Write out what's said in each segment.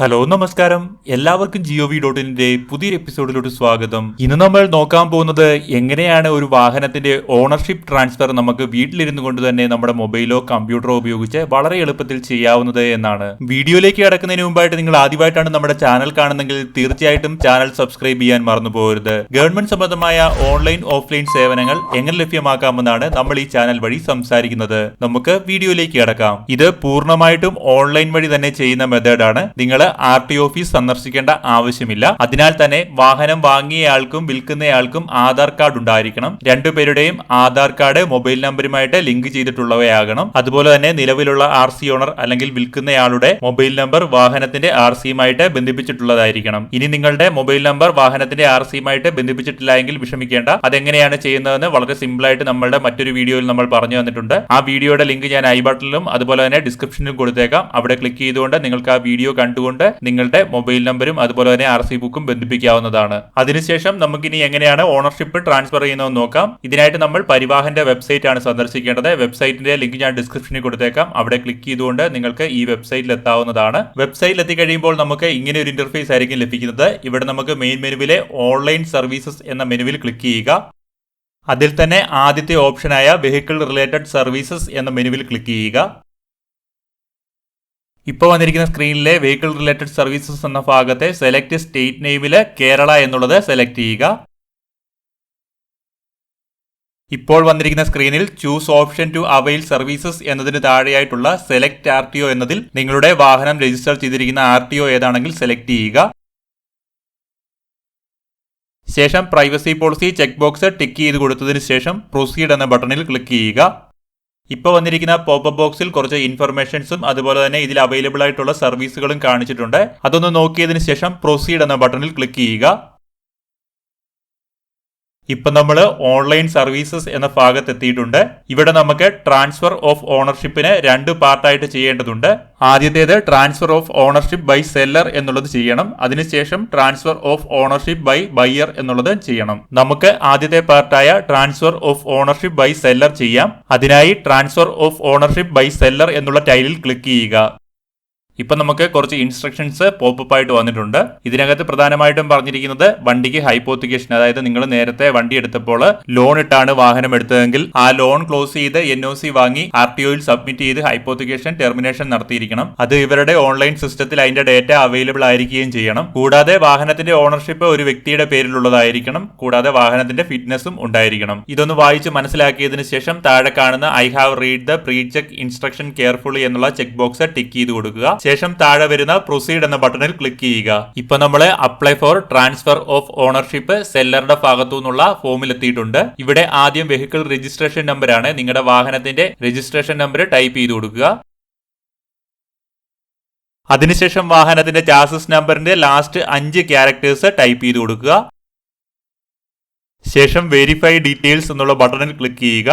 Hello നമസ്കാരം. എല്ലാവർക്കും Jio V dot ഇന്റെ പുതിയൊരു എപ്പിസോഡിലോട്ട് സ്വാഗതം. ഇന്ന് നമ്മൾ നോക്കാൻ പോകുന്നത് എങ്ങനെയാണ് ഒരു വാഹനത്തിന്റെ ഓണർഷിപ്പ് ട്രാൻസ്ഫർ നമുക്ക് വീട്ടിലിരുന്നു കൊണ്ട് തന്നെ നമ്മുടെ മൊബൈലോ കമ്പ്യൂട്ടറോ ഉപയോഗിച്ച് വളരെ എളുപ്പത്തിൽ ചെയ്യാവുന്നത് എന്നാണ്. വീഡിയോയിലേക്ക് കടക്കുന്നതിന് മുമ്പായിട്ട് നിങ്ങൾ ആദ്യമായിട്ടാണ് നമ്മുടെ ചാനൽ കാണുന്നെങ്കിൽ തീർച്ചയായിട്ടും ചാനൽ സബ്സ്ക്രൈബ് ചെയ്യാൻ മറന്നു പോകരുത്. ഗവൺമെന്റ് സംബന്ധമായ ഓൺലൈൻ ഓഫ്ലൈൻ സേവനങ്ങൾ എങ്ങനെ ലഭ്യമാക്കാമെന്നാണ് നമ്മൾ ഈ ചാനൽ വഴി സംസാരിക്കുന്നത്. നമുക്ക് വീഡിയോയിലേക്ക് കടക്കാം. ഇത് പൂർണമായിട്ടും ഓൺലൈൻ വഴി തന്നെ ചെയ്യുന്ന മെത്തേഡാണ് നിങ്ങൾ ആർ ടി ഓഫീസ് സന്ദർശിക്കേണ്ട ആവശ്യമില്ല. അതിനാൽ തന്നെ വാഹനം വാങ്ങിയയാൾക്കും വിൽക്കുന്നയാൾക്കും ആധാർ കാർഡ് ഉണ്ടായിരിക്കണം. രണ്ടുപേരുടെയും ആധാർ കാർഡ് മൊബൈൽ നമ്പറുമായിട്ട് ലിങ്ക് ചെയ്തിട്ടുള്ളവയാകണം. അതുപോലെ തന്നെ നിലവിലുള്ള ആർ സി ഓണർ അല്ലെങ്കിൽ വിൽക്കുന്നയാളുടെ മൊബൈൽ നമ്പർ വാഹനത്തിന്റെ ആർ സിയുമായിട്ട് ബന്ധിപ്പിച്ചിട്ടുള്ളതായിരിക്കണം. ഇനി നിങ്ങളുടെ മൊബൈൽ നമ്പർ വാഹനത്തിന്റെ ആർ സിയുമായിട്ട് ബന്ധിപ്പിച്ചിട്ടില്ല എങ്കിൽ വിഷമിക്കേണ്ട. അതെങ്ങനെയാണ് ചെയ്യുന്നതെന്ന് വളരെ സിമ്പിൾ ആയിട്ട് നമ്മളുടെ മറ്റൊരു വീഡിയോയിൽ നമ്മൾ പറഞ്ഞു തന്നിട്ടുണ്ട്. ആ വീഡിയോയുടെ ലിങ്ക് ഞാൻ ഐ ബട്ടണിലും അതുപോലെ തന്നെ ഡിസ്ക്രിപ്ഷനിലും കൊടുത്തേക്കാം. അവിടെ ക്ലിക്ക് ചെയ്തുകൊണ്ട് നിങ്ങൾക്ക് ആ വീഡിയോ കണ്ടുകൊണ്ട് നിങ്ങളുടെ മൊബൈൽ നമ്പരും അതുപോലെ തന്നെ ആർ സി ബുക്കും ബന്ധിപ്പിക്കാവുന്നതാണ്. അതിനുശേഷം നമുക്കിനി എങ്ങനെയാണ് ഓണർഷിപ്പ് ട്രാൻസ്ഫർ ചെയ്യുന്നതെന്ന് നോക്കാം. ഇതിനായിട്ട് നമ്മൾ പരിവാഹന്റെ വെബ്സൈറ്റ് ആണ് സന്ദർശിക്കേണ്ടത്. വെബ്സൈറ്റിന്റെ ലിങ്ക് ഞാൻ ഡിസ്ക്രിപ്ഷനിൽ കൊടുത്തേക്കാം. അവിടെ ക്ലിക്ക് ചെയ്തുകൊണ്ട് നിങ്ങൾക്ക് ഈ വെബ്സൈറ്റിൽ എത്താവുന്നതാണ്. വെബ്സൈറ്റിൽ എത്തിക്കഴിയുമ്പോൾ നമുക്ക് ഇങ്ങനെ ഒരു ഇന്റർഫേസ് ആയിരിക്കും ലഭിക്കുന്നത്. ഇവിടെ നമുക്ക് മെയിൻ മെനുവിലെ ഓൺലൈൻ സർവീസസ് എന്ന മെനുവിൽ ക്ലിക്ക് ചെയ്യുക. അതിൽ തന്നെ ആദ്യത്തെ ഓപ്ഷനായ വെഹിക്കിൾ റിലേറ്റഡ് സർവീസസ് എന്ന മെനുവിൽ ക്ലിക്ക് ചെയ്യുക. ഇപ്പോൾ വന്നിരിക്കുന്ന സ്ക്രീനിലെ വെഹിക്കിൾ റിലേറ്റഡ് സർവീസസ് എന്ന ഭാഗത്തെ സെലക്ട് സ്റ്റേറ്റ് നെയിമിൽ കേരള എന്നുള്ളത് സെലക്ട് ചെയ്യുക. ഇപ്പോൾ വന്നിരിക്കുന്ന സ്ക്രീനിൽ choose option to avail services എന്നതിന് താഴെയായിട്ടുള്ള സെലക്ട് ആർ എന്നതിൽ നിങ്ങളുടെ വാഹനം രജിസ്റ്റർ ചെയ്തിരിക്കുന്ന ആർ ഏതാണെങ്കിൽ സെലക്ട് ചെയ്യുക. ശേഷം privacy policy check box tick ചെയ്ത് കൊടുത്തതിന് ശേഷം പ്രൊസീഡ് എന്ന ബട്ടണിൽ ക്ലിക്ക് ചെയ്യുക. ഇപ്പോൾ വന്നിരിക്കുന്ന പോപ്പ് ബോക്സിൽ കുറച്ച് ഇൻഫർമേഷൻസും അതുപോലെ തന്നെ ഇതിൽ അവൈലബിൾ ആയിട്ടുള്ള സർവീസുകളും കാണിച്ചിട്ടുണ്ട്. അതൊന്ന് നോക്കിയതിന് ശേഷം പ്രൊസീഡ് എന്ന ബട്ടണിൽ ക്ലിക്ക് ചെയ്യുക. ഇപ്പൊ നമ്മൾ ഓൺലൈൻ സർവീസസ് എന്ന ഭാഗത്ത് എത്തിയിട്ടുണ്ട് ഇവിടെ നമുക്ക് ട്രാൻസ്ഫർ ഓഫ് ഓണർഷിപ്പിന് രണ്ട് പാർട്ടായിട്ട് ചെയ്യേണ്ടതുണ്ട്. ആദ്യത്തേത് transfer of ownership by seller എന്നുള്ളത് ചെയ്യണം. അതിനുശേഷം transfer of ownership by buyer എന്നുള്ളത് ചെയ്യണം. നമുക്ക് ആദ്യത്തെ പാർട്ടായ transfer of ownership by seller ചെയ്യാം. അതിനായി transfer of ownership by seller എന്നുള്ള ടൈലിൽ ക്ലിക്ക് ചെയ്യുക. ഇപ്പൊ നമുക്ക് കുറച്ച് ഇൻസ്ട്രക്ഷൻസ് പോപ്പപ്പ് ആയിട്ട് വന്നിട്ടുണ്ട്. ഇതിനകത്ത് പ്രധാനമായിട്ടും പറഞ്ഞിരിക്കുന്നത് വണ്ടിക്ക് ഹൈപ്പോത്തിക്കേഷൻ അതായത് നിങ്ങൾ നേരത്തെ വണ്ടി എടുത്തപ്പോൾ ലോൺ ഇട്ടാണ് വാഹനം എടുത്തതെങ്കിൽ ആ ലോൺ ക്ലോസ് ചെയ്ത് എൻ ഒ സി വാങ്ങി ആർ ടി ഒയിൽ സബ്മിറ്റ് ചെയ്ത് ഹൈപ്പോത്തിക്കേഷൻ ടെർമിനേഷൻ നടത്തിയിരിക്കണം. അത് ഇവരുടെ ഓൺലൈൻ സിസ്റ്റത്തിൽ അതിന്റെ ഡേറ്റ അവൈലബിൾ ആയിരിക്കുകയും ചെയ്യണം. കൂടാതെ വാഹനത്തിന്റെ ഓണർഷിപ്പ് ഒരു വ്യക്തിയുടെ പേരിലുള്ളതായിരിക്കണം. കൂടാതെ വാഹനത്തിന്റെ ഫിറ്റ്നസും ഉണ്ടായിരിക്കണം. ഇതൊന്ന് വായിച്ച് മനസ്സിലാക്കിയതിനു ശേഷം താഴെ കാണുന്ന I have read the pre check instruction carefully എന്നുള്ള ചെക്ക് ബോക്സ് ടിക്ക് ചെയ്ത് കൊടുക്കുക. ശേഷം താഴെ വരുന്ന പ്രൊസീഡ് എന്ന ബട്ടണിൽ ക്ലിക്ക് ചെയ്യുക. ഇപ്പൊ നമ്മൾ apply for transfer of ownership സെല്ലറുടെ ഭാഗത്തു നിന്നുള്ള ഫോമിൽ എത്തിയിട്ടുണ്ട്. ഇവിടെ ആദ്യം വെഹിക്കിൾ രജിസ്ട്രേഷൻ ആണ്. നിങ്ങളുടെ വാഹനത്തിന്റെ രജിസ്ട്രേഷൻ നമ്പർ ടൈപ്പ് ചെയ്ത് കൊടുക്കുക. അതിനുശേഷം വാഹനത്തിന്റെ ചാസസ് നമ്പറിന്റെ ലാസ്റ്റ് അഞ്ച് ക്യാരക്ടേഴ്സ് ടൈപ്പ് ചെയ്ത് കൊടുക്കുക. ശേഷം വെരിഫൈ ഡീറ്റെയിൽസ് എന്നുള്ള ബട്ടണിൽ ക്ലിക്ക് ചെയ്യുക.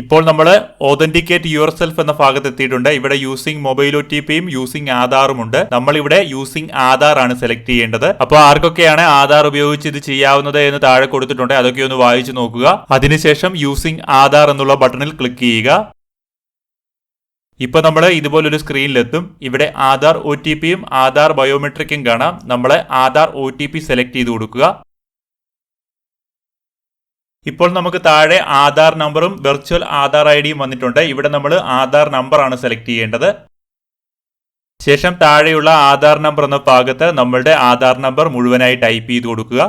ഇപ്പോൾ നമ്മൾ ഓതന്റിക്കേറ്റ് യുവർ സെൽഫ് എന്ന ഭാഗത്ത് എത്തിയിട്ടുണ്ട് ഇവിടെ യൂസിംഗ് മൊബൈൽ ഒ ടി പിയും യൂസിംഗ് ആധാറും ഉണ്ട്. നമ്മൾ ഇവിടെ യൂസിംഗ് ആധാർ ആണ് സെലക്ട് ചെയ്യേണ്ടത്. അപ്പോൾ ആർക്കൊക്കെയാണ് ആധാർ ഉപയോഗിച്ച് ഇത് ചെയ്യാവുന്നത് എന്ന് താഴെ കൊടുത്തിട്ടുണ്ട്. അതൊക്കെ ഒന്ന് വായിച്ചു നോക്കുക. അതിനുശേഷം യൂസിംഗ് ആധാർ എന്നുള്ള ബട്ടണിൽ ക്ലിക്ക് ചെയ്യുക. ഇപ്പൊ നമ്മൾ ഇതുപോലൊരു സ്ക്രീനിലെത്തും ഇവിടെ ആധാർ ഒ ടി പിയും ആധാർ ബയോമെട്രിക്കും കാണാം. നമ്മൾ Aadhaar O T P select ചെയ്ത് കൊടുക്കുക. ഇപ്പോൾ നമുക്ക് താഴെ ആധാർ നമ്പറും വെർച്വൽ ആധാർ ഐ ഡിയും വന്നിട്ടുണ്ട്. ഇവിടെ നമ്മൾ ആധാർ നമ്പർ ആണ് സെലക്ട് ചെയ്യേണ്ടത്. ശേഷം താഴെയുള്ള ആധാർ നമ്പർ എന്ന ഭാഗത്ത് നമ്മളുടെ ആധാർ നമ്പർ മുഴുവനായി ടൈപ്പ് ചെയ്ത് കൊടുക്കുക.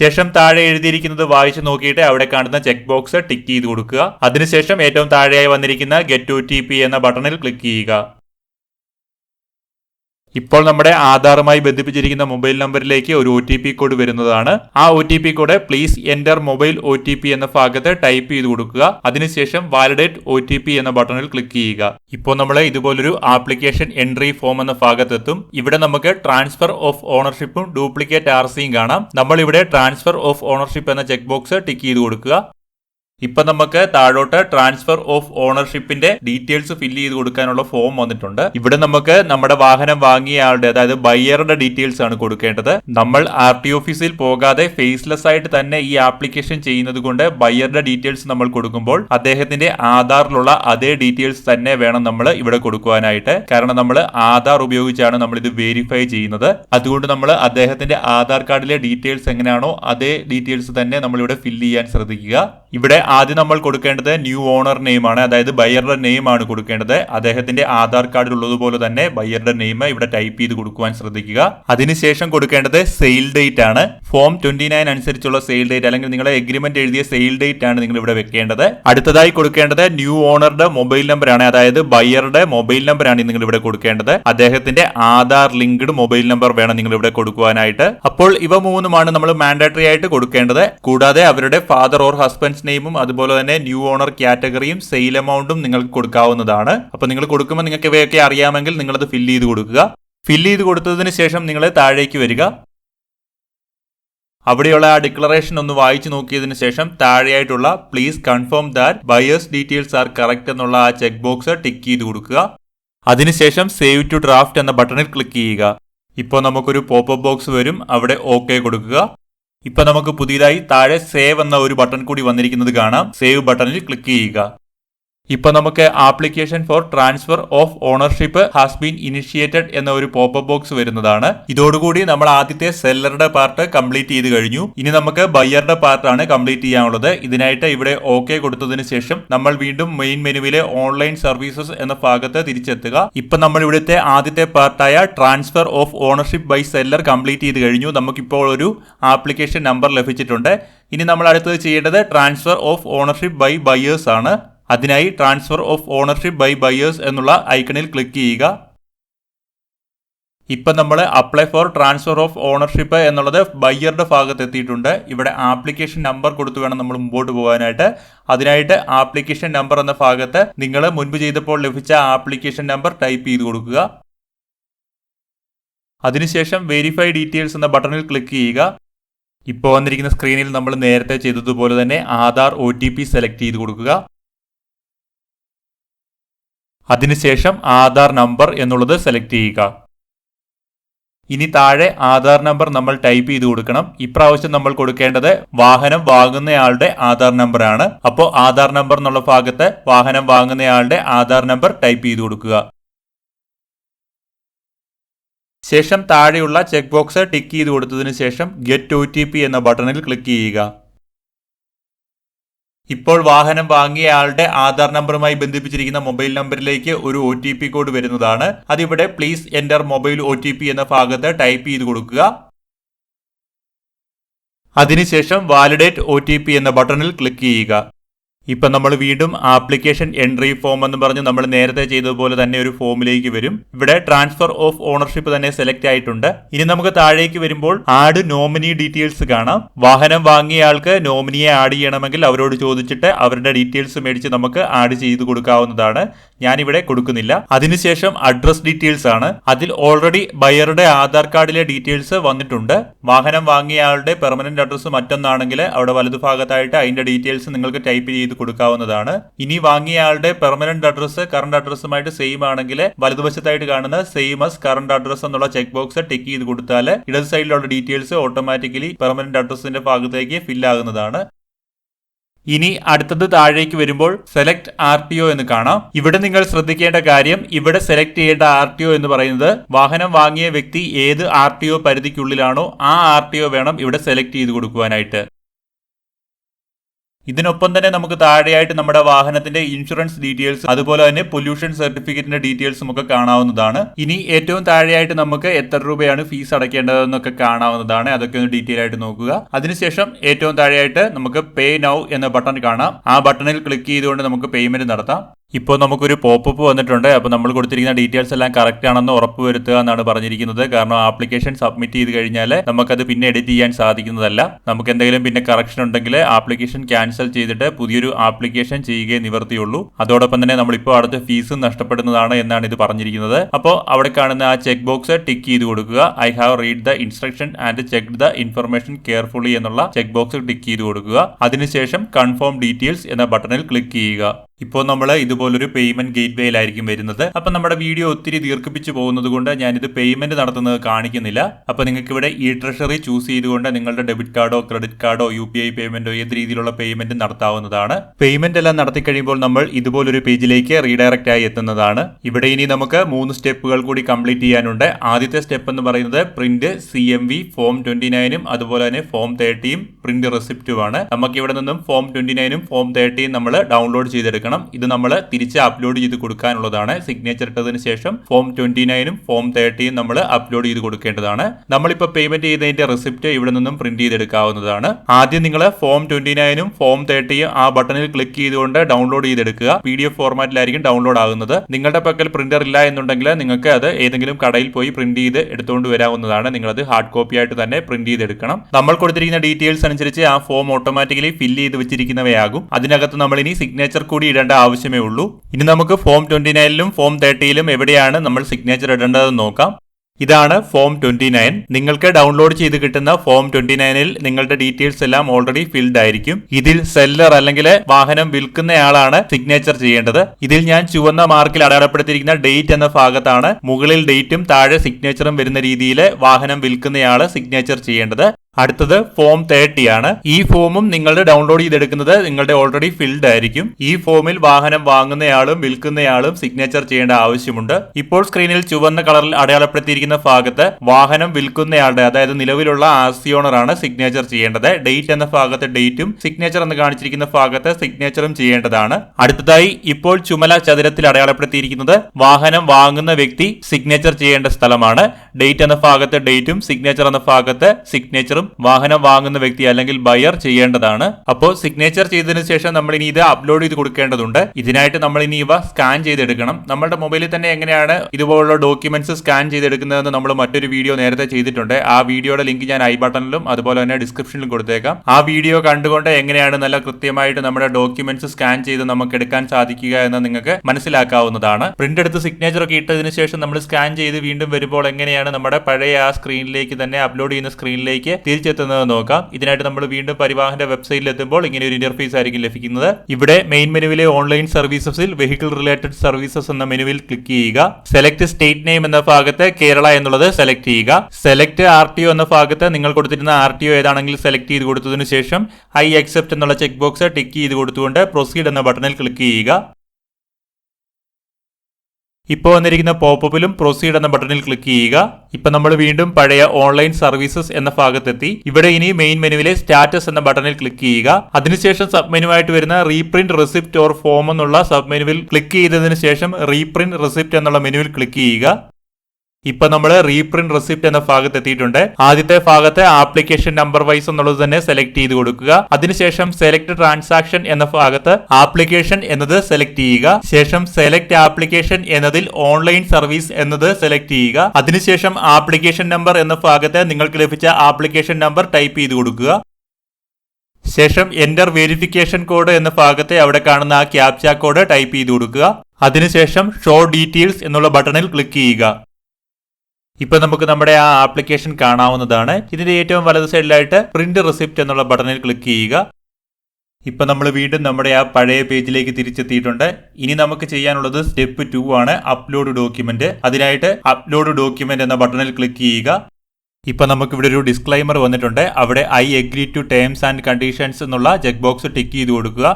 ശേഷം താഴെ എഴുതിയിരിക്കുന്നത് വായിച്ചു നോക്കിയിട്ട് അവിടെ കാണുന്ന ചെക്ക് ബോക്സ് ടിക്ക് ചെയ്ത് കൊടുക്കുക. അതിനുശേഷം ഏറ്റവും താഴെയായി വന്നിരിക്കുന്ന ഗെറ്റ് ഒ എന്ന ബട്ടണിൽ ക്ലിക്ക് ചെയ്യുക. ഇപ്പോൾ നമ്മുടെ ആധാറുമായി ബന്ധിപ്പിച്ചിരിക്കുന്ന മൊബൈൽ നമ്പറിലേക്ക് ഒരു ഒ ടി പി കോഡ് വരുന്നതാണ്. ആ O T P code please enter mobile O T P എന്ന ഭാഗത്ത് ടൈപ്പ് ചെയ്ത് കൊടുക്കുക. അതിനുശേഷം വാലിഡേറ്റ് ഒ ടി പി എന്ന ബട്ടണിൽ ക്ലിക്ക് ചെയ്യുക. ഇപ്പോൾ നമ്മൾ ഇതുപോലൊരു ആപ്ലിക്കേഷൻ എൻട്രി ഫോം എന്ന ഭാഗത്തെത്തും. ഇവിടെ നമുക്ക് ട്രാൻസ്ഫർ ഓഫ് ഓണർഷിപ്പും ഡ്യൂപ്ലിക്കേറ്റ് ആർ സിയും കാണാം. നമ്മൾ ഇവിടെ ട്രാൻസ്ഫർ ഓഫ് ഓണർഷിപ്പ് എന്ന ചെക്ക് ബോക്സ് ടിക്ക് ചെയ്ത് കൊടുക്കുക. ഇപ്പൊ നമുക്ക് താഴോട്ട് ട്രാൻസ്ഫർ ഓഫ് ഓണർഷിപ്പിന്റെ ഡീറ്റെയിൽസ് ഫില്ല് ചെയ്ത് കൊടുക്കാനുള്ള ഫോം വന്നിട്ടുണ്ട്. ഇവിടെ നമുക്ക് നമ്മുടെ വാഹനം വാങ്ങിയ ആളുടെ അതായത് ബയ്യറുടെ ഡീറ്റെയിൽസ് ആണ് കൊടുക്കേണ്ടത്. നമ്മൾ ആർ ടി ഓഫീസിൽ പോകാതെ ഫേസ്ലെസ് ആയിട്ട് തന്നെ ഈ ആപ്ലിക്കേഷൻ ചെയ്യുന്നത് കൊണ്ട് ബയ്യറുടെ ഡീറ്റെയിൽസ് നമ്മൾ കൊടുക്കുമ്പോൾ അദ്ദേഹത്തിന്റെ ആധാറിലുള്ള അതേ ഡീറ്റെയിൽസ് തന്നെ വേണം നമ്മൾ ഇവിടെ കൊടുക്കുവാനായിട്ട്. കാരണം നമ്മൾ ആധാർ ഉപയോഗിച്ചാണ് നമ്മൾ ഇത് വെരിഫൈ ചെയ്യുന്നത്. അതുകൊണ്ട് നമ്മൾ അദ്ദേഹത്തിന്റെ ആധാർ കാർഡിലെ ഡീറ്റെയിൽസ് എങ്ങനെയാണോ അതേ ഡീറ്റെയിൽസ് തന്നെ നമ്മൾ ഇവിടെ ഫില്ല് ചെയ്യാൻ ശ്രദ്ധിക്കുക. ഇവിടെ ആദ്യം നമ്മൾ കൊടുക്കേണ്ടത് ന്യൂ ഓണർ നെയിം ആണ്. അതായത് ബയ്യറുടെ ആണ് കൊടുക്കേണ്ടത്. അദ്ദേഹത്തിന്റെ ആധാർ കാർഡിൽ ഉള്ളതുപോലെ തന്നെ ബയ്യറുടെ നെയിം ഇവിടെ ടൈപ്പ് ചെയ്ത് കൊടുക്കുവാൻ ശ്രദ്ധിക്കുക. അതിനുശേഷം കൊടുക്കേണ്ടത് സെയിൽ ഡേറ്റ് ആണ്. ഫോം ട്വന്റി നയൻ അനുസരിച്ചുള്ള സെയിൽ ഡേറ്റ് അല്ലെങ്കിൽ നിങ്ങളുടെ എഗ്രിമെന്റ് എഴുതിയ സെയിൽ ഡേറ്റ് ആണ് നിങ്ങൾ ഇവിടെ വെക്കേണ്ടത്. അടുത്തതായി കൊടുക്കേണ്ടത് ന്യൂ ഓണറുടെ മൊബൈൽ നമ്പർ ആണ്. അതായത് ബയ്യറുടെ മൊബൈൽ നമ്പർ ആണ് നിങ്ങൾ ഇവിടെ കൊടുക്കേണ്ടത്. അദ്ദേഹത്തിന്റെ ആധാർ ലിങ്ക്ഡ് മൊബൈൽ നമ്പർ വേണം നിങ്ങൾ ഇവിടെ കൊടുക്കുവാനായിട്ട്. അപ്പോൾ ഇവ മൂന്നുമാണ് നമ്മൾ മാൻഡേറ്ററി ആയിട്ട് കൊടുക്കേണ്ടത്. കൂടാതെ അവരുടെ ഫാദർ ഓർ ഹസ്ബൻഡ്സ് നെയിമും അതുപോലെ തന്നെ ന്യൂ ഓണർ കാറ്റഗറിയും സെയിൽ എമൗണ്ടും നിങ്ങൾക്ക് കൊടുക്കാവുന്നതാണ്. അപ്പോൾ നിങ്ങൾ കൊടുക്കുമ്പോൾ നിങ്ങൾക്ക് ഇവയൊക്കെ അറിയാമെങ്കിൽ നിങ്ങളത് ഫില്ല് ചെയ്ത് കൊടുക്കുക. ഫില്ല് ചെയ്ത് കൊടുത്തതിന് ശേഷം നിങ്ങൾ താഴേക്ക് വരിക. അവിടെയുള്ള ആ ഡിക്ലറേഷൻ ഒന്ന് വായിച്ചു നോക്കിയതിന് ശേഷം താഴെയായിട്ടുള്ള please confirm that buyer's details are correct എന്നുള്ള ആ ചെക്ക് ബോക്സ് ടിക്ക് ചെയ്ത് കൊടുക്കുക. അതിനുശേഷം സേവ് ടു ഡ്രാഫ്റ്റ് എന്ന ബട്ടണിൽ ക്ലിക്ക് ചെയ്യുക. ഇപ്പോൾ നമുക്കൊരു പോപ്പ് ബോക്സ് വരും. അവിടെ ഓക്കെ കൊടുക്കുക. ഇപ്പൊ നമുക്ക് പുതിയതായി താഴെ സേവ് എന്ന ഒരു ബട്ടൺ കൂടി വന്നിരിക്കുന്നത് കാണാം. സേവ് ബട്ടണിൽ ക്ലിക്ക് ചെയ്യുക. ഇപ്പൊ നമുക്ക് application for transfer of ownership has been initiated എന്ന ഒരു പോപ്പപ്പ് ബോക്സ് വരുന്നതാണ്. ഇതോടുകൂടി നമ്മൾ ആദ്യത്തെ സെല്ലറുടെ പാർട്ട് കംപ്ലീറ്റ് ചെയ്ത് കഴിഞ്ഞു. ഇനി നമുക്ക് ബയ്യറുടെ പാർട്ടാണ് കംപ്ലീറ്റ് ചെയ്യാനുള്ളത്. ഇതിനായിട്ട് ഇവിടെ ഓക്കെ കൊടുത്തതിന് ശേഷം നമ്മൾ വീണ്ടും മെയിൻ മെനുവിലെ ഓൺലൈൻ സർവീസസ് എന്ന ഭാഗത്ത് തിരിച്ചെത്തുക. ഇപ്പൊ നമ്മൾ ഇവിടുത്തെ ആദ്യത്തെ പാർട്ടായ transfer of ownership by seller complete ചെയ്ത് കഴിഞ്ഞു. നമുക്കിപ്പോൾ ഒരു ആപ്ലിക്കേഷൻ നമ്പർ ലഭിച്ചിട്ടുണ്ട്. ഇനി നമ്മൾ അടുത്തത് ചെയ്യേണ്ടത് transfer of ownership by buyers ആണ് അതിനായി transfer of ownership by buyers എന്നുള്ള ഐക്കണിൽ ക്ലിക്ക് ചെയ്യുക. ഇപ്പം നമ്മൾ apply for transfer of ownership എന്നുള്ളത് ബയ്യറുടെ ഭാഗത്ത് എത്തിയിട്ടുണ്ട് ഇവിടെ ആപ്ലിക്കേഷൻ നമ്പർ കൊടുത്തു വേണം നമ്മൾ മുമ്പോട്ട് പോകാനായിട്ട്. അതിനായിട്ട് ആപ്ലിക്കേഷൻ നമ്പർ എന്ന ഭാഗത്ത് നിങ്ങൾ മുൻപ് ചെയ്തപ്പോൾ ലഭിച്ച ആപ്ലിക്കേഷൻ നമ്പർ ടൈപ്പ് ചെയ്ത് കൊടുക്കുക. അതിനുശേഷം വെരിഫൈ ഡീറ്റെയിൽസ് എന്ന ബട്ടണിൽ ക്ലിക്ക് ചെയ്യുക. ഇപ്പോൾ വന്നിരിക്കുന്ന സ്ക്രീനിൽ നമ്മൾ നേരത്തെ ചെയ്തതുപോലെ തന്നെ ആധാർ ഒ സെലക്ട് ചെയ്ത് കൊടുക്കുക. അതിനുശേഷം ആധാർ നമ്പർ എന്നുള്ളത് സെലക്ട് ചെയ്യുക. ഇനി താഴെ ആധാർ നമ്പർ നമ്മൾ ടൈപ്പ് ചെയ്ത് കൊടുക്കണം. ഇപ്രാവശ്യം നമ്മൾ കൊടുക്കേണ്ടത് വാഹനം വാങ്ങുന്നയാളുടെ ആധാർ നമ്പറാണ് അപ്പോൾ ആധാർ നമ്പർ എന്നുള്ള ഭാഗത്ത് വാഹനം വാങ്ങുന്നയാളുടെ ആധാർ നമ്പർ ടൈപ്പ് ചെയ്ത് കൊടുക്കുക. ശേഷം താഴെയുള്ള ചെക്ക് ബോക്സ് ടിക്ക് ചെയ്ത് കൊടുത്തതിന് ശേഷം ഗെറ്റ് ഒ എന്ന ബട്ടണിൽ ക്ലിക്ക് ചെയ്യുക. ഇപ്പോൾ വാഹനം വാങ്ങിയ ആളുടെ ആധാർ നമ്പറുമായി ബന്ധിപ്പിച്ചിരിക്കുന്ന മൊബൈൽ നമ്പറിലേക്ക് ഒരു ഒ കോഡ് വരുന്നതാണ്. അതിവിടെ പ്ലീസ് എന്റർ മൊബൈൽ ഒ എന്ന ഭാഗത്ത് ടൈപ്പ് ചെയ്ത് കൊടുക്കുക. അതിനുശേഷം വാലിഡേറ്റ് ഒ എന്ന ബട്ടണിൽ ക്ലിക്ക് ചെയ്യുക. ഇപ്പം നമ്മൾ വീണ്ടും ആപ്ലിക്കേഷൻ എൻട്രി ഫോം എന്ന് പറഞ്ഞ് നമ്മൾ നേരത്തെ ചെയ്തതുപോലെ തന്നെ ഒരു ഫോമിലേക്ക് വരും. ഇവിടെ ട്രാൻസ്ഫർ ഓഫ് ഓണർഷിപ്പ് തന്നെ സെലക്ട് ആയിട്ടുണ്ട്. ഇനി നമുക്ക് താഴേക്ക് വരുമ്പോൾ ആഡ് നോമിനി ഡീറ്റെയിൽസ് കാണാം. വാഹനം വാങ്ങിയ ആൾക്ക് നോമിനിയെ ആഡ് ചെയ്യണമെങ്കിൽ അവരോട് ചോദിച്ചിട്ട് അവരുടെ ഡീറ്റെയിൽസ് മേടിച്ച് നമുക്ക് ആഡ് ചെയ്ത് കൊടുക്കാവുന്നതാണ്. ഞാനിവിടെ കൊടുക്കുന്നില്ല. അതിനുശേഷം അഡ്രസ് ഡീറ്റെയിൽസ് ആണ്. അതിൽ ഓൾറെഡി ബയറുടെ ആധാർ കാർഡിലെ ഡീറ്റെയിൽസ് വന്നിട്ടുണ്ട്. വാഹനം വാങ്ങിയ ആളുടെ പെർമനന്റ് അഡ്രസ്സ് മറ്റൊന്നാണെങ്കിൽ അവിടെ വലതുഭാഗത്തായിട്ട് അതിന്റെ ഡീറ്റെയിൽസ് നിങ്ങൾക്ക് ടൈപ്പ് ചെയ്ത് കൊടുക്കാവുന്നതാണ്. ഇനി വാങ്ങിയ ആളുടെ പെർമനന്റ് അഡ്രസ്സ് കറണ്ട് അഡ്രസ്സുമായിട്ട് സെയിം ആണെങ്കിൽ വലതുവശത്തായിട്ട് കാണുന്ന സെയിം അസ് കറണ്ട് അഡ്രസ് എന്നുള്ള ചെക്ക് ബോക്സ് ടിക്ക് ചെയ്ത് കൊടുത്താൽ ഇടത് സൈഡിലുള്ള ഡീറ്റെയിൽസ് ഓട്ടോമാറ്റിക്കലി പെർമനന്റ് അഡ്രസ്സിന്റെ ഭാഗത്തേക്ക് ഫില്ലാകുന്നതാണ് ഇനി അടുത്തത് താഴേക്ക് വരുമ്പോൾ സെലക്ട് ആർ ടി ഒ എന്ന് കാണാം. ഇവിടെ നിങ്ങൾ ശ്രദ്ധിക്കേണ്ട കാര്യം ഇവിടെ സെലക്ട് ചെയ്യേണ്ട ആർ ടി ഒ എന്ന് പറയുന്നത് വാഹനം വാങ്ങിയ വ്യക്തി ഏത് ആർ ടി ഒ പരിധിക്കുള്ളിലാണോ ആ ആർ ടി ഒ വേണം ഇവിടെ സെലക്ട് ചെയ്ത് കൊടുക്കുവാനായിട്ട്. ഇതിനൊപ്പം തന്നെ നമുക്ക് താഴെയായിട്ട് നമ്മുടെ വാഹനത്തിന്റെ ഇൻഷുറൻസ് ഡീറ്റെയിൽസ് അതുപോലെ തന്നെ പൊല്യൂഷൻ സർട്ടിഫിക്കറ്റിന്റെ ഡീറ്റെയിൽസും ഒക്കെ കാണാവുന്നതാണ്. ഇനി ഏറ്റവും താഴെയായിട്ട് നമുക്ക് എത്ര രൂപയാണ് ഫീസ് അടയ്ക്കേണ്ടതെന്നൊക്കെ കാണാവുന്നതാണ്. അതൊക്കെ ഒന്ന് ഡീറ്റെയിൽ ആയിട്ട് നോക്കുക. അതിനുശേഷം ഏറ്റവും താഴെയായിട്ട് നമുക്ക് പേ നൗ എന്ന ബട്ടൺ കാണാം. ആ ബട്ടണിൽ ക്ലിക്ക് ചെയ്തുകൊണ്ട് നമുക്ക് പേയ്മെന്റ് നടത്താം. ഇപ്പോൾ നമുക്കൊരു പോപ്പപ്പ് വന്നിട്ടുണ്ട്. അപ്പോൾ നമ്മൾ കൊടുത്തിരിക്കുന്ന ഡീറ്റെയിൽസ് എല്ലാം കറക്റ്റ് ആണെന്ന് ഉറപ്പ് വരുത്തുക എന്നാണ് പറഞ്ഞിരിക്കുന്നത്. കാരണം ആപ്ലിക്കേഷൻ സബ്മിറ്റ് ചെയ്ത് കഴിഞ്ഞാൽ നമുക്കത് പിന്നെ എഡിറ്റ് ചെയ്യാൻ സാധിക്കുന്നതല്ല. നമുക്ക് എന്തെങ്കിലും പിന്നെ കറക്ഷൻ ഉണ്ടെങ്കിൽ ആപ്ലിക്കേഷൻ ക്യാൻസൽ ചെയ്തിട്ട് പുതിയൊരു ആപ്ലിക്കേഷൻ ചെയ്യുകയെ നിവർത്തിയുള്ളൂ. അതോടൊപ്പം തന്നെ നമ്മളിപ്പോൾ അടുത്ത ഫീസ് നഷ്ടപ്പെടുന്നതാണ് എന്നാണ് ഇത് പറഞ്ഞിരിക്കുന്നത്. അപ്പോൾ അവിടെ കാണുന്ന ആ ചെക്ക് ബോക്സ് ടിക്ക് ചെയ്ത് കൊടുക്കുക. I have read the instruction and check the information carefully എന്നുള്ള ചെക്ക് ബോക്സ് ടിക്ക് ചെയ്ത് കൊടുക്കുക. അതിനുശേഷം കൺഫേം ഡീറ്റെയിൽസ് എന്ന ബട്ടണിൽ ക്ലിക്ക് ചെയ്യുക. ഇപ്പോൾ നമ്മൾ ഇതുപോലൊരു പേയ്മെന്റ് ഗേറ്റ് വേയിലായിരിക്കും വരുന്നത്. അപ്പൊ നമ്മുടെ വീഡിയോ ഒത്തിരി ദീർഘിപ്പിച്ച് പോകുന്നത് കൊണ്ട് ഞാനിത് പേയ്മെന്റ് നടത്തുന്നത് കാണിക്കുന്നില്ല. അപ്പൊ നിങ്ങൾക്ക് ഇവിടെ ഇ ട്രഷറി ചൂസ് ചെയ്തുകൊണ്ട് നിങ്ങളുടെ ഡെബിറ്റ് കാർഡോ ക്രെഡിറ്റ് കാർഡോ യു പി ഐ പേയ്മെന്റോ ഏത് രീതിയിലുള്ള പേയ്മെന്റ് നടത്താവുന്നതാണ്. പേയ്മെന്റ് എല്ലാം നടത്തി കഴിയുമ്പോൾ നമ്മൾ ഇതുപോലൊരു പേജിലേക്ക് റീഡയറക്റ്റ് ആയി എത്തുന്നതാണ്. ഇവിടെ ഇനി നമുക്ക് മൂന്ന് സ്റ്റെപ്പുകൾ കൂടി കംപ്ലീറ്റ് ചെയ്യാനുണ്ട്. ആദ്യത്തെ സ്റ്റെപ്പ് എന്ന് പറയുന്നത് print C M V form twenty നയനും അതുപോലെ തന്നെ ഫോം തേർട്ടിയും പ്രിന്റ് റെസിപ്റ്റുമാണ് നമുക്ക് ഇവിടെ നിന്നും ഫോം ട്വന്റി നയനും ഫോം തേർട്ടിയും നമ്മൾ ഡൗൺലോഡ് ചെയ്തെടുക്കണം. ഇത് നമ്മൾ തിരിച്ച് അപ്ലോഡ് ചെയ്ത് കൊടുക്കാനുള്ളതാണ്. സിഗ്നേച്ചർ ഇട്ടതിന് ശേഷം ഫോം ട്വന്റി നയനും ഫോം തേർട്ടിയും നമ്മൾ അപ്ലോഡ് ചെയ്ത് കൊടുക്കേണ്ടതാണ്. നമ്മളിപ്പോൾ പേയ്മെന്റ് ചെയ്തതിന്റെ റെസിപ്റ്റ് ഇവിടെ നിന്നും പ്രിന്റ് ചെയ്തെടുക്കാവുന്നതാണ്. ആദ്യം നിങ്ങൾ ഫോം ട്വന്റി നയനും ഫോം തേർട്ടിയും ആ ബട്ടണിൽ ക്ലിക്ക് ചെയ്തുകൊണ്ട് ഡൗൺലോഡ് ചെയ്തെടുക്കുക. പി ഡി എഫ് ഫോർമാറ്റിലായിരിക്കും ഡൗൺലോഡ് ആകുന്നത്. നിങ്ങളുടെ പക്കൽ പ്രിന്റർ ഇല്ല എന്നുണ്ടെങ്കിൽ നിങ്ങൾക്ക് അത് ഏതെങ്കിലും കടയിൽ പോയി പ്രിന്റ് ചെയ്ത് എടുത്തുകൊണ്ട് വരാവുന്നതാണ്. നിങ്ങളത് ഹാർഡ് കോപ്പി ആയിട്ട് തന്നെ പ്രിന്റ് ചെയ്തെടുക്കണം. നമ്മൾ കൊടുത്തിരിക്കുന്ന ഡീറ്റെയിൽസ് അനുസരിച്ച് ആ ഫോം ഓട്ടോമാറ്റിക്കലി ഫില്ല് ചെയ്ത് വെച്ചിരിക്കുന്നവയാകും. അതിനകത്ത് നമ്മൾ ഇനി സിഗ്നേച്ചർ കൂടി ഇടേണ്ട ആവശ്യമേ ഉള്ളൂ. ഇനി നമുക്ക് ഫോം ട്വന്റി നയനിലും ഫോം തേർട്ടിയിലും എവിടെയാണ് നമ്മൾ സിഗ്നേച്ചർ ഇടേണ്ടതെന്ന് നോക്കാം. ഇതാണ് ഫോം ട്വന്റി നയൻ നിങ്ങൾക്ക് ഡൗൺലോഡ് ചെയ്ത് കിട്ടുന്ന ഫോം ട്വന്റി നയനിൽ നിങ്ങളുടെ ഡീറ്റെയിൽസ് എല്ലാം ഓൾറെഡി ഫിൽഡ് ആയിരിക്കും. ഇതിൽ സെല്ലർ അല്ലെങ്കിൽ വാഹനം വിൽക്കുന്നയാളാണ് സിഗ്നേച്ചർ ചെയ്യേണ്ടത്. ഇതിൽ ഞാൻ ചുവന്ന മാർക്കിൽ അടയാളപ്പെടുത്തിയിരിക്കുന്ന ഡേറ്റ് എന്ന ഭാഗത്താണ് മുകളിൽ ഡേറ്റും താഴെ സിഗ്നേച്ചറും വരുന്ന രീതിയിൽ വാഹനം വിൽക്കുന്നയാൾ സിഗ്നേച്ചർ ചെയ്യേണ്ടത്. അടുത്തത് ഫോം തേർട്ടി ആണ്. ഈ ഫോമും നിങ്ങൾ ഡൗൺലോഡ് ചെയ്തെടുക്കുന്നത് നിങ്ങളുടെ ഓൾറെഡി ഫിൽഡ് ആയിരിക്കും. ഈ ഫോമിൽ വാഹനം വാങ്ങുന്നയാളും വിൽക്കുന്നയാളും സിഗ്നേച്ചർ ചെയ്യേണ്ട ആവശ്യമുണ്ട്. ഇപ്പോൾ സ്ക്രീനിൽ ചുവന്ന കളറിൽ അടയാളപ്പെടുത്തിയിരിക്കുന്ന ഭാഗത്ത് വാഹനം വിൽക്കുന്നയാളുടെ അതായത് നിലവിലുള്ള ആർ ഓണറാണ് സിഗ്നേച്ചർ ചെയ്യേണ്ടത്. ഡേറ്റ് എന്ന ഭാഗത്ത് ഡേറ്റും സിഗ്നേച്ചർ എന്ന് കാണിച്ചിരിക്കുന്ന ഭാഗത്ത് സിഗ്നേച്ചറും ചെയ്യേണ്ടതാണ്. അടുത്തതായി ഇപ്പോൾ ചുമല ചതുരത്തിൽ അടയാളപ്പെടുത്തിയിരിക്കുന്നത് വാഹനം വാങ്ങുന്ന വ്യക്തി സിഗ്നേച്ചർ ചെയ്യേണ്ട സ്ഥലമാണ്. ഡേറ്റ് എന്ന ഭാഗത്ത് ഡേറ്റും സിഗ്നേച്ചർ എന്ന ഭാഗത്ത് സിഗ്നേച്ചറും വാഹനം വാങ്ങുന്ന വ്യക്തി അല്ലെങ്കിൽ ബയർ ചെയ്യേണ്ടതാണ്. അപ്പോൾ സിഗ്നേച്ചർ ചെയ്തതിനു ശേഷം നമ്മൾ ഇനി ഇത് അപ്ലോഡ് ചെയ്ത് കൊടുക്കേണ്ടതുണ്ട്. ഇതിനായിട്ട് നമ്മൾ ഇനി ഇവ സ്കാൻ ചെയ്തെടുക്കണം. നമ്മുടെ മൊബൈലിൽ തന്നെ എങ്ങനെയാണ് ഇതുപോലുള്ള ഡോക്യുമെന്റ്സ് സ്കാൻ ചെയ്തെടുക്കുന്നതെന്ന് നമ്മൾ മറ്റൊരു വീഡിയോ നേരത്തെ ചെയ്തിട്ടുണ്ട്. ആ വീഡിയോയുടെ ലിങ്ക് ഞാൻ ഐ ബട്ടണിലും അതുപോലെ തന്നെ ഡിസ്ക്രിപ്ഷനിലും കൊടുത്തേക്കാം. ആ വീഡിയോ കണ്ടുകൊണ്ട് എങ്ങനെയാണ് നല്ല കൃത്യമായിട്ട് നമ്മുടെ ഡോക്യുമെന്റ്സ് സ്കാൻ ചെയ്ത് നമുക്ക് എടുക്കാൻ സാധിക്കുക എന്ന് നിങ്ങൾക്ക് മനസ്സിലാക്കാവുന്നതാണ്. പ്രിന്റ് എടുത്ത് സിഗ്നേച്ചർ ഒക്കെ ഇട്ടതിന് ശേഷം നമ്മൾ സ്കാൻ ചെയ്ത് വീണ്ടും വരുമ്പോൾ എങ്ങനെയാണ് നമ്മുടെ പഴയ ആ സ്ക്രീനിലേക്ക് തന്നെ അപ്ലോഡ് ചെയ്യുന്ന സ്ക്രീനിലേക്ക് തിരിച്ചെത്തുന്നത് നോക്കാം. ഇതിനായിട്ട് നമ്മൾ വീണ്ടും പരിവാഹന്റെ വെബ്സൈറ്റിൽ എത്തുമ്പോൾ ഇങ്ങനെ ഒരു ഇന്റർഫേസ് ആയിരിക്കും ലഭിക്കുന്നത്. ഇവിടെ മെയിൻ മെനുവിലെ ഓൺലൈൻ സർവീസസിൽ വെഹിക്കിൾ റിലേറ്റഡ് സർവീസസ് എന്ന മെനുവിൽ ക്ലിക്ക് ചെയ്യുക. സെലക്ട് സ്റ്റേറ്റ് നെയിം എന്ന ഭാഗത്ത് കേരള എന്നുള്ളത് സെലക്ട് ചെയ്യുക. സെലക്ട് ആർ ടി ഒ എന്ന ഭാഗത്ത് നിങ്ങൾ കൊടുത്തിരുന്ന ആർ ടി ഒ ഏതാണെങ്കിൽ സെലക്ട് ചെയ്ത് കൊടുത്തതിനു ശേഷം ഐ അക്സെപ്റ്റ് എന്നുള്ള ചെക്ക് ബോക്സ് ടിക്ക് ചെയ്ത് കൊടുത്തുകൊണ്ട് പ്രൊസീഡ് എന്ന ബട്ടണിൽ ക്ലിക്ക് ചെയ്യുക. ഇപ്പോൾ വന്നിരിക്കുന്ന പോപ്പപ്പിലും പ്രൊസീഡ് എന്ന ബട്ടണിൽ ക്ലിക്ക് ചെയ്യുക. ഇപ്പൊ നമ്മൾ വീണ്ടും പഴയ ഓൺലൈൻ സർവീസസ് എന്ന ഭാഗത്തെത്തി. ഇവിടെ ഇനി മെയിൻ മെനുവിലെ സ്റ്റാറ്റസ് എന്ന ബട്ടണിൽ ക്ലിക്ക് ചെയ്യുക. അതിനുശേഷം സബ് മെനുവായിട്ട് വരുന്ന റീപ്രിന്റ് റെസിപ്റ്റ് ഓർ ഫോം എന്നുള്ള സബ് മെനുവിൽ ക്ലിക്ക് ചെയ്തതിനു ശേഷം റീപ്രിന്റ് റെസിപ്റ്റ് എന്നുള്ള മെനുവിൽ ക്ലിക്ക് ചെയ്യുക. ഇപ്പൊ നമ്മൾ റീപ്രിന്റ് റെസിപ്റ്റ് എന്ന ഭാഗത്ത് എത്തിയിട്ടുണ്ട്. ആദ്യത്തെ ഭാഗത്ത് ആപ്ലിക്കേഷൻ നമ്പർ വൈസ് എന്നുള്ളത് തന്നെ സെലക്ട് ചെയ്ത് കൊടുക്കുക. അതിനുശേഷം സെലക്ട് ട്രാൻസാക്ഷൻ എന്ന ഭാഗത്ത് ആപ്ലിക്കേഷൻ എന്നത് സെലക്ട് ചെയ്യുക. ശേഷം സെലക്ട് ആപ്ലിക്കേഷൻ എന്നതിൽ ഓൺലൈൻ സർവീസ് എന്നത് സെലക്ട് ചെയ്യുക. അതിനുശേഷം ആപ്ലിക്കേഷൻ നമ്പർ എന്ന ഭാഗത്ത് നിങ്ങൾക്ക് ലഭിച്ച ആപ്ലിക്കേഷൻ നമ്പർ ടൈപ്പ് ചെയ്ത് കൊടുക്കുക. ശേഷം എന്റർ വെരിഫിക്കേഷൻ കോഡ് എന്ന ഭാഗത്തെ അവിടെ കാണുന്ന ആ ക്യാപ്ച കോഡ് ടൈപ്പ് ചെയ്ത് കൊടുക്കുക. അതിനുശേഷം ഷോ ഡീറ്റെയിൽസ് എന്നുള്ള ബട്ടണിൽ ക്ലിക്ക് ചെയ്യുക. ഇപ്പൊ നമുക്ക് നമ്മുടെ ആ ആപ്ലിക്കേഷൻ കാണാവുന്നതാണ്. ഇതിന്റെ ഏറ്റവും വലത് സൈഡിലായിട്ട് പ്രിന്റ് റെസിപ്റ്റ് എന്നുള്ള ബട്ടണിൽ ക്ലിക്ക് ചെയ്യുക. ഇപ്പൊ നമ്മൾ വീണ്ടും നമ്മുടെ ആ പഴയ പേജിലേക്ക് തിരിച്ചെത്തിയിട്ടുണ്ട്. ഇനി നമുക്ക് ചെയ്യാനുള്ളത് സ്റ്റെപ്പ് ടു ആണ് അപ്ലോഡ് ഡോക്യുമെന്റ് അതിനായിട്ട് അപ്ലോഡ് ഡോക്യുമെന്റ് എന്ന ബട്ടണിൽ ക്ലിക്ക് ചെയ്യുക. ഇപ്പൊ നമുക്ക് ഇവിടെ ഒരു ഡിസ്ക്ലൈമർ വന്നിട്ടുണ്ട്. അവിടെ I agree to terms and conditions എന്നുള്ള ചെക്ക് ബോക്സ് ടിക്ക് ചെയ്ത് കൊടുക്കുക.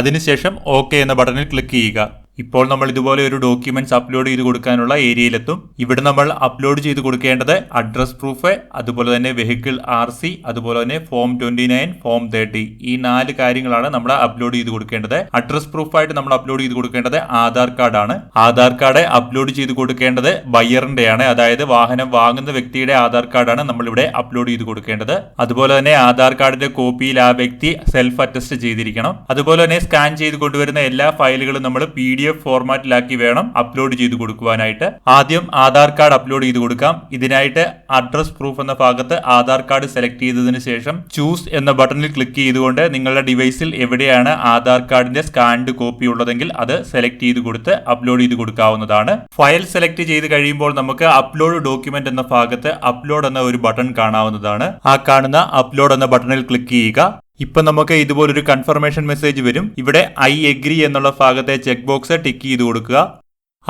അതിനുശേഷം ഓക്കെ എന്ന ബട്ടണിൽ ക്ലിക്ക് ചെയ്യുക. ഇപ്പോൾ നമ്മൾ ഇതുപോലെ ഒരു ഡോക്യുമെന്റ്സ് അപ്ലോഡ് ചെയ്ത് കൊടുക്കാനുള്ള ഏരിയയിലെത്തും. ഇവിടെ നമ്മൾ അപ്ലോഡ് ചെയ്ത് കൊടുക്കേണ്ടത് അഡ്രസ് പ്രൂഫ് അതുപോലെ തന്നെ വെഹിക്കിൾ ആർ സി അതുപോലെ തന്നെ form twenty nine form thirty ഈ നാല് കാര്യങ്ങളാണ് നമ്മൾ അപ്ലോഡ് ചെയ്ത് കൊടുക്കേണ്ടത്. അഡ്രസ് പ്രൂഫായിട്ട് നമ്മൾ അപ്ലോഡ് ചെയ്ത് കൊടുക്കേണ്ടത് ആധാർ കാർഡാണ് ആധാർ കാർഡ് അപ്ലോഡ് ചെയ്ത് കൊടുക്കേണ്ടത് ബയ്യറിന്റെയാണ് അതായത് വാഹനം വാങ്ങുന്ന വ്യക്തിയുടെ ആധാർ കാർഡാണ് നമ്മൾ ഇവിടെ അപ്ലോഡ് ചെയ്ത് കൊടുക്കേണ്ടത്. അതുപോലെ തന്നെ ആധാർ കാർഡിന്റെ കോപ്പിയിൽ ആ വ്യക്തി സെൽഫ് അറ്റസ്റ്റ് ചെയ്തിരിക്കണം. അതുപോലെ തന്നെ സ്കാൻ ചെയ്ത് കൊണ്ടുവരുന്ന എല്ലാ ഫയലുകളും നമ്മൾ പി ഡി എഫ് ഫോർമാറ്റിലാക്കി വേണം അപ്ലോഡ് ചെയ്ത് കൊടുക്കുവാനായിട്ട്. ആദ്യം ആധാർ കാർഡ് അപ്ലോഡ് ചെയ്ത് കൊടുക്കാം. ഇതിനായിട്ട് അഡ്രസ് പ്രൂഫ് എന്ന ഭാഗത്ത് ആധാർ കാർഡ് സെലക്ട് ചെയ്തതിനു ശേഷം ചൂസ് എന്ന ബട്ടണിൽ ക്ലിക്ക് ചെയ്തുകൊണ്ട് നിങ്ങളുടെ ഡിവൈസിൽ എവിടെയാണ് ആധാർ കാർഡിന്റെ സ്കാൻഡ് കോപ്പി ഉള്ളതെങ്കിൽ അത് സെലക്ട് ചെയ്ത് കൊടുത്ത് അപ്ലോഡ് ചെയ്ത് കൊടുക്കാവുന്നതാണ്. ഫയൽ സെലക്ട് ചെയ്ത് കഴിയുമ്പോൾ നമുക്ക് അപ്ലോഡ് ഡോക്യുമെന്റ് എന്ന ഭാഗത്ത് അപ്ലോഡ് എന്ന ഒരു ബട്ടൺ കാണാവുന്നതാണ്. ആ കാണുന്ന അപ്ലോഡ് എന്ന ബട്ടണിൽ ക്ലിക്ക് ചെയ്യുക. ഇപ്പൊ നമുക്ക് ഇതുപോലൊരു കൺഫർമേഷൻ മെസ്സേജ് വരും. ഇവിടെ ഐ എഗ്രി എന്നുള്ള ഭാഗത്തെ ചെക്ക് ബോക്സ് ടിക്ക് ചെയ്ത് കൊടുക്കുക.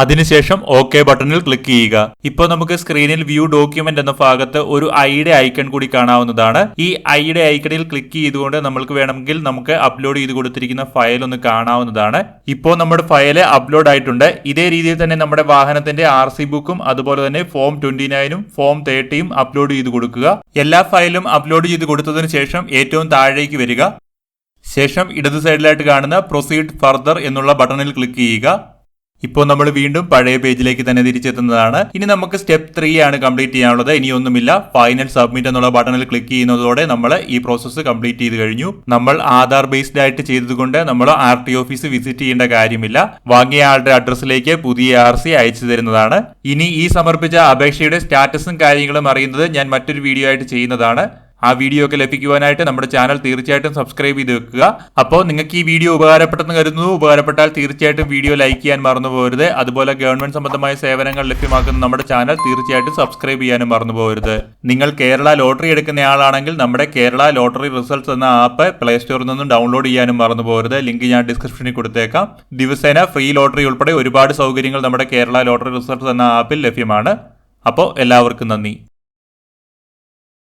അതിനുശേഷം ഓക്കെ ബട്ടണിൽ ക്ലിക്ക് ചെയ്യുക. ഇപ്പോൾ നമുക്ക് സ്ക്രീനിൽ വ്യൂ ഡോക്യുമെന്റ് എന്ന ഭാഗത്ത് ഒരു ഐയുടെ ഐക്കൺ കൂടി കാണാവുന്നതാണ്. ഈ ഐയുടെ ഐക്കണിൽ ക്ലിക്ക് ചെയ്തുകൊണ്ട് നമ്മൾക്ക് വേണമെങ്കിൽ നമുക്ക് അപ്ലോഡ് ചെയ്ത് കൊടുത്തിരിക്കുന്ന ഫയൽ ഒന്ന് കാണാവുന്നതാണ്. ഇപ്പോൾ നമ്മുടെ ഫയൽ അപ്ലോഡ് ആയിട്ടുണ്ട്. ഇതേ രീതിയിൽ തന്നെ നമ്മുടെ വാഹനത്തിന്റെ ആർ സി ബുക്കും അതുപോലെ തന്നെ ഫോം ട്വന്റി നയനും ഫോം തേർട്ടിയും അപ്ലോഡ് ചെയ്ത് കൊടുക്കുക. എല്ലാ ഫയലും അപ്ലോഡ് ചെയ്ത് കൊടുത്തതിന് ശേഷം ഏറ്റവും താഴേക്ക് വരിക. ശേഷം ഇടത് സൈഡിലായിട്ട് കാണുന്ന പ്രൊസീഡ് ഫർദർ എന്നുള്ള ബട്ടണിൽ ക്ലിക്ക് ചെയ്യുക. ഇപ്പോൾ നമ്മൾ വീണ്ടും പഴയ പേജിലേക്ക് തന്നെ തിരിച്ചെത്തുന്നതാണ്. ഇനി നമുക്ക് സ്റ്റെപ്പ് ത്രീ ആണ് കംപ്ലീറ്റ് ചെയ്യാനുള്ളത്. ഇനിയൊന്നുമില്ല ഫൈനൽ സബ്മിറ്റ് എന്നുള്ള ബട്ടണിൽ ക്ലിക്ക് ചെയ്യുന്നതോടെ നമ്മൾ ഈ പ്രോസസ്സ് കംപ്ലീറ്റ് ചെയ്ത് കഴിഞ്ഞു. നമ്മൾ ആധാർ ബേസ്ഡ് ആയിട്ട് ചെയ്തതുകൊണ്ട് നമ്മൾ ആർ ടി ഓഫീസ് വിസിറ്റ് ചെയ്യേണ്ട കാര്യമില്ല. വാങ്ങിയ ആളുടെ അഡ്രസ്സിലേക്ക് പുതിയ ആർ സി അയച്ചു തരുന്നതാണ്. ഇനി ഈ സമർപ്പിച്ച അപേക്ഷയുടെ സ്റ്റാറ്റസും കാര്യങ്ങളും അറിയുന്നത് ഞാൻ മറ്റൊരു വീഡിയോ ആയിട്ട് ചെയ്യുന്നതാണ്. ആ വീഡിയോ ഒക്കെ ലഭിക്കുവാനായിട്ട് നമ്മുടെ ചാനൽ തീർച്ചയായിട്ടും സബ്സ്ക്രൈബ് ചെയ്ത് വെക്കുക. അപ്പോൾ നിങ്ങൾക്ക് ഈ വീഡിയോ ഉപകാരപ്പെട്ടെന്ന് കരുതുന്നു. ഉപകാരപ്പെട്ടാൽ തീർച്ചയായിട്ടും വീഡിയോ ലൈക്ക് ചെയ്യാൻ മറന്നു പോകരുത്. അതുപോലെ ഗവൺമെന്റ് സംബന്ധമായ സേവനങ്ങൾ ലഭ്യമാക്കുന്ന നമ്മുടെ ചാനൽ തീർച്ചയായിട്ടും സബ്സ്ക്രൈബ് ചെയ്യാനും മറന്നു പോകരുത്. നിങ്ങൾ കേരള ലോട്ടറി എടുക്കുന്ന ആളാണെങ്കിൽ നമ്മുടെ കേരള ലോട്ടറി റിസൾട്ട്സ് എന്ന ആപ്പ് പ്ലേ സ്റ്റോറിൽ നിന്നും ഡൗൺലോഡ് ചെയ്യാനും മറന്നു പോകരുത്. ലിങ്ക് ഞാൻ ഡിസ്ക്രിപ്ഷനിൽ കൊടുത്തേക്കാം. ദിവസേന ഫ്രീ ലോട്ടറി ഉൾപ്പെടെ ഒരുപാട് സൗകര്യങ്ങൾ നമ്മുടെ കേരള ലോട്ടറി റിസൾട്ട്സ് എന്ന ആപ്പിൽ ലഭ്യമാണ്. അപ്പോൾ എല്ലാവർക്കും നന്ദി.